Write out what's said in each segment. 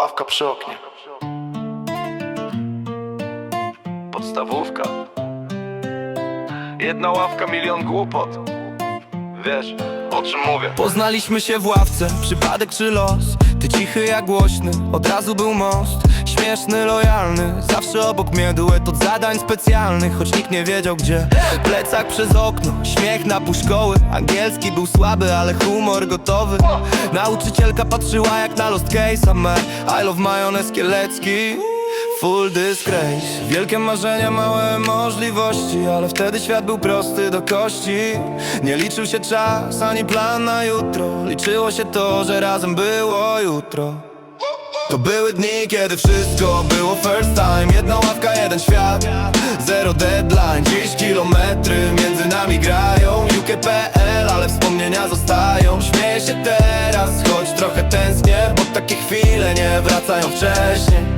Ławka przy oknie. Podstawówka. Jedna ławka, milion głupot. Wiesz, o czym mówię. Poznaliśmy się w ławce, przypadek czy los? Ty cichy jak głośny, od razu był most. Śmieszny, lojalny, zawsze obok mnie duet od zadań specjalnych Choć nikt nie wiedział gdzie. Plecak przez okno, śmiech na pół szkoły. Angielski był słaby, ale humor gotowy. Nauczycielka patrzyła jak na Lost Case I love majonez kielecki Full disgrace. Wielkie marzenia, małe możliwości Ale wtedy świat był prosty do kości. Nie liczył się czas, ani plan na jutro. Liczyło się to, że razem było jutro. To były dni, kiedy wszystko było first time. Jedna ławka, jeden świat. Zero deadline, dziś kilometry między nami grają. UK.pl, ale wspomnienia zostają. Śmieję się teraz, choć trochę tęsknię Bo takie chwile nie wracają wcześniej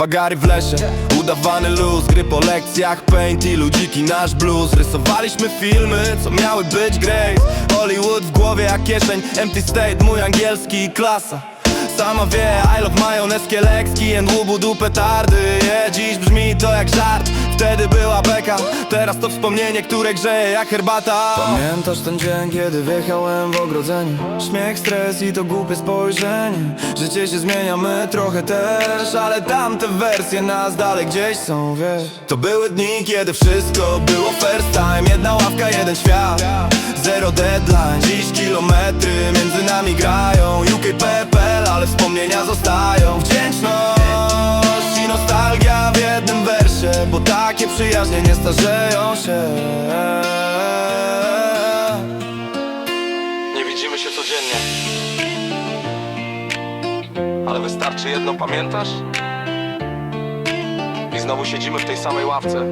Wagary w lesie, udawany luz Gry po lekcjach, paint i ludziki nasz blues. Rysowaliśmy filmy, co miały być grace. Hollywood w głowie jak kieszeń Empty state, mój angielski klasa Sama wie, I love majonez kielekski And łubu petardy, yeah, Dziś brzmi to jak żart. Wtedy była beka, teraz to wspomnienie, które grzeje jak herbata. Pamiętasz ten dzień, kiedy wjechałem w ogrodzenie? Śmiech, stres i to głupie spojrzenie. Życie się zmienia, my trochę też Ale tamte wersje nas dalej gdzieś są, wiesz? To były dni, kiedy wszystko było first time. Jedna ławka, jeden świat. Zero deadline, dziś kilometry między nami ale zostają Wdzięczność i nostalgia w jednym wersie Bo takie przyjaźnie nie starzeją się Nie widzimy się codziennie. Ale wystarczy jedno, pamiętasz? I znowu siedzimy w tej samej ławce.